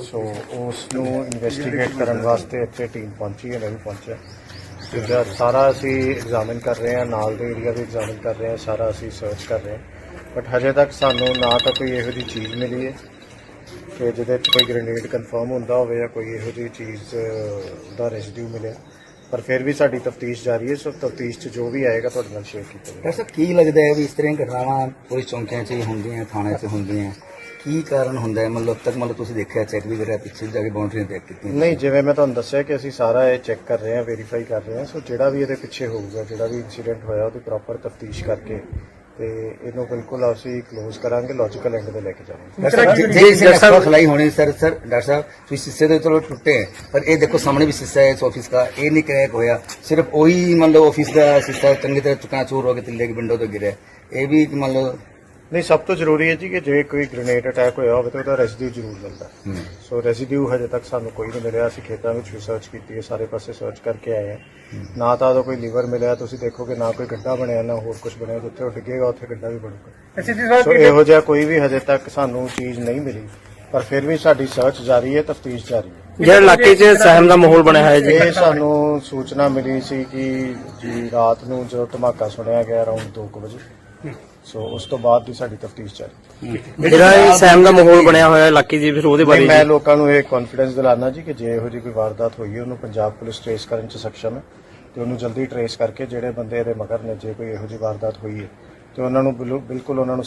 ਸੋ ਉਸ ਨੂੰ ਇਨਵੈਸਟੀਗੇਟ ਕਰਨ ਵਾਸਤੇ ਇੱਥੇ ਟੀਮ ਪਹੁੰਚੀ ਹੈ, ਮੈਂ ਵੀ ਪਹੁੰਚਿਆ। ਤੇ ਜਦ ਸਾਰਾ ਅਸੀਂ ਐਗਜ਼ਾਮਿਨ ਕਰ ਰਹੇ ਹਾਂ, ਨਾਲ ਦੇ ਏਰੀਆ ਵੀ ਐਗਜ਼ਾਮਿਨ ਕਰ ਰਹੇ ਹਾਂ, ਸਾਰਾ ਅਸੀਂ ਸਰਚ ਕਰ ਰਹੇ ਹਾਂ। ਬਟ ਹਜੇ ਤੱਕ ਸਾਨੂੰ ਨਾ ਤਾਂ ਕੋਈ ਇਹੋ ਜਿਹੀ ਚੀਜ਼ ਮਿਲੀ ਹੈ ਕਿ ਜਿਹਦੇ 'ਚ ਕੋਈ ਗ੍ਰੇਨੇਡ ਕਨਫਰਮ ਹੁੰਦਾ ਹੋਵੇ ਜਾਂ ਕੋਈ ਇਹੋ ਜਿਹੀ ਚੀਜ਼ ਦਾ ਰੈਸਿਡਿਊ ਮਿਲਿਆ। ਪਰ ਫਿਰ ਵੀ ਸਾਡੀ ਤਫਤੀਸ਼ ਜਾਰੀ ਹੈ, ਸੋ ਤਫਤੀਸ਼ 'ਚ ਜੋ ਵੀ ਆਏਗਾ ਤੁਹਾਡੇ ਨਾਲ ਸ਼ੇਅਰ ਕੀਤਾ ਜਾਏਗਾ ਡਾਕਟਰ ਕੀ ਲੱਗਦਾ ਹੈ ਵੀ ਇਸ ਤਰ੍ਹਾਂ ਦੀਆਂ ਘਟਨਾਵਾਂ ਪੁਲਿਸ ਚੌਂਕਿਆਂ 'ਚ ਹੀ ਹੁੰਦੀਆਂ ਥਾਣੇ 'ਚ ਹੁੰਦੀਆਂ? ਕੀ ਕਾਰਨ ਹੁੰਦਾ ਹੈ? ਮਤਲਬ ਤੱਕ ਮਤਲਬ ਤੁਸੀਂ ਦੇਖਿਆ ਚੈੱਕ ਵੀ ਕਰਿਆ ਪਿੱਛੇ ਜਾ ਕੇ ਬਾਉਂਡਰੀਆਂ ਚੈੱਕ ਕੀਤੀਆਂ ਨਹੀਂ ਜਿਵੇਂ ਮੈਂ ਤੁਹਾਨੂੰ ਦੱਸਿਆ ਕਿ ਅਸੀਂ ਸਾਰਾ ਇਹ ਚੈੱਕ ਕਰ ਰਹੇ ਹਾਂ ਵੈਰੀਫਾਈ ਕਰ ਰਹੇ ਹਾਂ ਸੋ ਜਿਹੜਾ ਵੀ ਇਹਦੇ ਪਿੱਛੇ ਹੋਊਗਾ ਜਿਹੜਾ ਵੀ ਇਨਸੀਡੈਂਟ ਹੋਇਆ ਉਹਦੀ ਪ੍ਰੋਪਰ ਤਫਤੀਸ਼ ਕਰਕੇ ਤੇ ਇਹਨੂੰ ਬਿਲਕੁਲ ਅਸੀਂ ਕਲੋਜ਼ ਕਰਾਂਗੇ ਲੌਜੀਕਲ ਐਂਡ ਤੇ ਲੈ ਕੇ ਜਾਵਾਂਗੇ। ਡਾਕਟਰ ਸਾਹਿਬ ਜੇ ਇਸ ਡਾਕਟਰ ਖਲਾਈ ਹੋਣੀ ਸਰ ਸਰ ਡਾਕਟਰ ਸਾਹਿਬ ਤੁਸੀਂ ਸ਼ੀਸ਼ੇ ਦੇ ਚਲੋ ਟੁੱਟੇ ਹੈ, ਪਰ ਇਹ ਦੇਖੋ ਸਾਹਮਣੇ ਵੀ ਸ਼ੀਸ਼ਾ ਹੈ ਇਸ ਆਫਿਸ ਦਾ ਇਹ ਨਹੀਂ ਕਰੈਕ ਹੋਇਆ। ਸਿਰਫ ਉਹੀ ਮੰਨ ਲਓ ਆਫਿਸ ਦਾ ਸ਼ੀਸ਼ਾ ਚੰਗੀ ਤਰ੍ਹਾਂ ਚੁਕਾ ਚੂਰ ਹੋ ਕੇ ਥੱਲੇ ਦੀ ਵਿੰਡੋ ਤੋਂ ਗਿਰਿਆ। ਇਹ ਵੀ ਮੰਨ ਲਓ ਨਹੀਂ ਸਭ ਤੋਂ ਜ਼ਰੂਰੀ ਹੈ ਜੀ ਕਿ ਜੇ ਕੋਈ ਗ੍ਰੇਨੇਡ ਅਟੈਕ ਹੋਇਆ ਹੋਵੇ ਤਾਂ ਉਹਦਾ ਰੈਜ਼ੀਡਿਊ ਜ਼ਰੂਰ ਮਿਲਦਾ। ਹੂੰ। ਸੋ ਰੈਜ਼ੀਡਿਊ ਹਜੇ ਤੱਕ ਸਾਨੂੰ ਕੋਈ ਨਹੀਂ ਮਿਲਿਆ। ਅਸੀਂ ਖੇਤਾਂ ਵਿੱਚ ਵੀ ਸਰਚ ਕੀਤੀ ਹੈ ਸਾਰੇ ਪਾਸੇ ਸਰਚ ਕਰਕੇ ਆਏ ਹਾਂ। ਨਾ ਤਾਂ ਉਹਦਾ ਕੋਈ ਲੀਵਰ ਮਿਲਿਆ ਤੁਸੀਂ ਦੇਖੋਗੇ ਨਾ ਕੋਈ ਗੱਡਾ ਬਣਿਆ ਨਾ ਹੋਰ ਕੁਝ ਬਣਿਆ ਜਿੱਥੇ ਉਹ ਡਿੱਗੇਗਾ ਉੱਥੇ ਗੱਡਾ ਵੀ ਬਣੂਗਾ। ਸੋ ਇਹੋ ਜਿਹਾ ਕੋਈ ਵੀ ਹਜੇ ਤੱਕ ਸਾਨੂੰ ਚੀਜ਼ ਨਹੀਂ ਮਿਲੀ ਪਰ ਫਿਰ ਵੀ ਸਾਡੀ ਸਰਚ ਜਾਰੀ ਹੈ ਤਫਤੀਸ਼ ਜਾਰੀ ਹੈ। ਜਿਹੜੇ ਇਲਾਕੇ 'ਚ ਸਹਿਮ ਦਾ ਮਾਹੌਲ ਬਣਿਆ ਹੋਇਆ ਜੀ। ਇਹ ਸਾਨੂੰ ਸੂਚਨਾ ਮਿਲੀ ਸੀ ਕਿ ਜੀ ਰਾਤ ਨੂੰ ਜਦੋਂ ਧਮਾਕਾ ਸੁਣਿਆ ਗਿਆ ਅਰਾਊਂਡ 2 ਵਜੇ। ਸੋ ਉਸ ਤੋਂ ਬਾਅਦ ਦੀ ਸਾਡੀ ਤਫਤੀਸ਼ ਜਾਰੀ ਜਿਹੜਾ ਇਹ ਸਹਿਮ ਦਾ ਮਾਹੌਲ ਬਣਿਆ ਹੋਇਆ ਇਲਾਕੇ 'ਚ ਫਿਰ ਉਹਦੇ ਬਾਰੇ ਮੈਂ ਲੋਕਾਂ ਨੂੰ ਇਹ ਕੌਨਫੀਡੈਂਸ ਦਿਲਾਣਾ ਜੀ ਕਿ ਜੇ ਇਹੋ ਜਿਹੀ ਕੋਈ ਵਾਰਦਾਤ ਹੋਈ ਹੈ ਉਹਨੂੰ ਪੰਜਾਬ ਪੁਲਿਸ ਟ੍ਰੇਸ ਕਰਨ ਚ ਸક્ષਮ ਹੈ ਤੇ ਉਹਨੂੰ ਜਲਦੀ ਟ੍ਰੇਸ ਕਰਕੇ ਜਿਹੜੇ ਬੰਦੇ ਇਹਦੇ ਮਗਰ ਨੇ ਜੇ ਕੋਈ ਇਹੋ ਜਿਹੀ ਵਾਰਦਾਤ ਹੋਈ ਹੈ ਤੇ ਉਹਨਾਂ ਨੂੰ ਬਿਲਕੁਲ ਬਿਲਕੁਲ ਉਹਨਾਂ ਨੂੰ